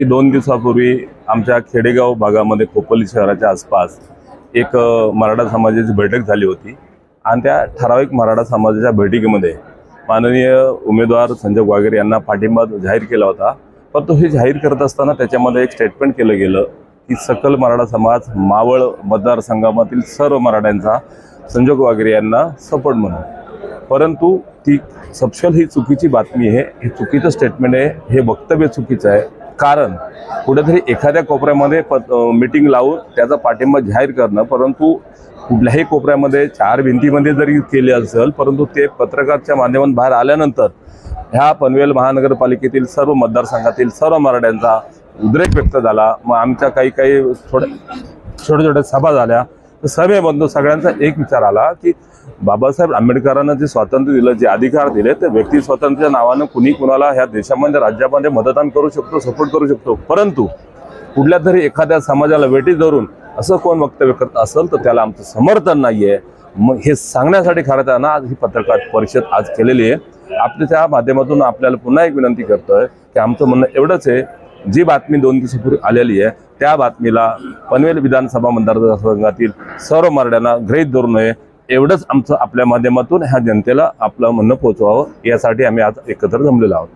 की दोन दिवसापूर्वी आमच्या खेडेगाव भागामध्ये खोपोली शहराच्या आसपास एक मराठा समाजाची बैठक झाली होती. आणि त्या ठराविक मराठा समाजाच्या बैठकीमध्ये माननीय उमेदवार संजय वागेरे यांना पाठिंबा जाहीर केला होता. परंतु हे जाहीर करत असताना त्याच्यामध्ये एक स्टेटमेंट केलं गेलं की सकल मराठा समाज मावळ मतदारसंघामधील सर्व मराठ्यांचा संजोग वागेरे यांना सपोर्ट म्हणून. परंतु ती सपशल ही चुकीची बातमी आहे हे चुकीचं स्टेटमेंट आहे हे वक्तव्य चुकीचं आहे. कारण कुठेतरी एखाद्या कोपऱ्यामध्ये मीटिंग लावून त्याचा पाठिंबा जाहीर करणं परंतु कुठल्याही कोपऱ्यामध्ये चार भिंतीमध्ये जरी केले असेल परंतु ते पत्रकारच्या माध्यमातून बाहेर आल्यानंतर ह्या पनवेल महानगरपालिकेतील सर्व मतदारसंघातील सर्व मराठ्यांचा उद्रेक व्यक्त झाला. मग आमच्या काही काही थोड्या छोट्या छोट्या सभा झाल्या. तर सभेमधून सगळ्यांचा एक विचार आला की बाबासाहेब आंबेडकरांना जे स्वातंत्र्य दिलं जे अधिकार दिले ते व्यक्ती स्वातंत्र्याच्या नावानं कुणी कुणाला ह्या देशामध्ये राज्यामध्ये मतदान करू शकतो सपोर्ट करू शकतो. परंतु कुठल्या तरी एखाद्या समाजाला वेटी धरून असं कोण वक्तव्य करत असेल तर त्याला आमचं समर्थन नाहीये. मग हे सांगण्यासाठी खरं तर ना आज ही पत्रकार परिषद आज केलेली आहे. आपल्या त्या माध्यमातून आपल्याला पुन्हा एक विनंती करतोय की आमचं म्हणणं एवढंच आहे. जी बातमी दोन दिवसापूर्वी आलेली आहे त्या बातमीला पनवेल विधानसभा मतदारसंघातील सर्व मराठ्यांना गृहीत धरू नये. एवढंच आमचं आपल्या माध्यमातून ह्या जनतेला आपलं म्हणणं पोहोचवावं यासाठी आम्ही आज एकत्र जमलेलो आहोत.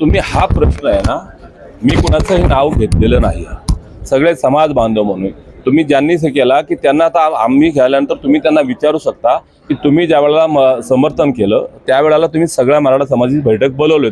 तुम्ही हा प्रश्न आहे ना मी कुणाचंही नाव घेतलेलं नाही सगळे समाज बांधव म्हणून. तुम्ही ज्यांनी केला की त्यांना आता आम्ही घ्यायल्यानंतर तुम्ही त्यांना विचारू शकता की तुम्ही ज्या वेळेला समर्थन केलं त्यावेळेला तुम्ही सगळ्या मराठा समाजाची बैठक बोलवली.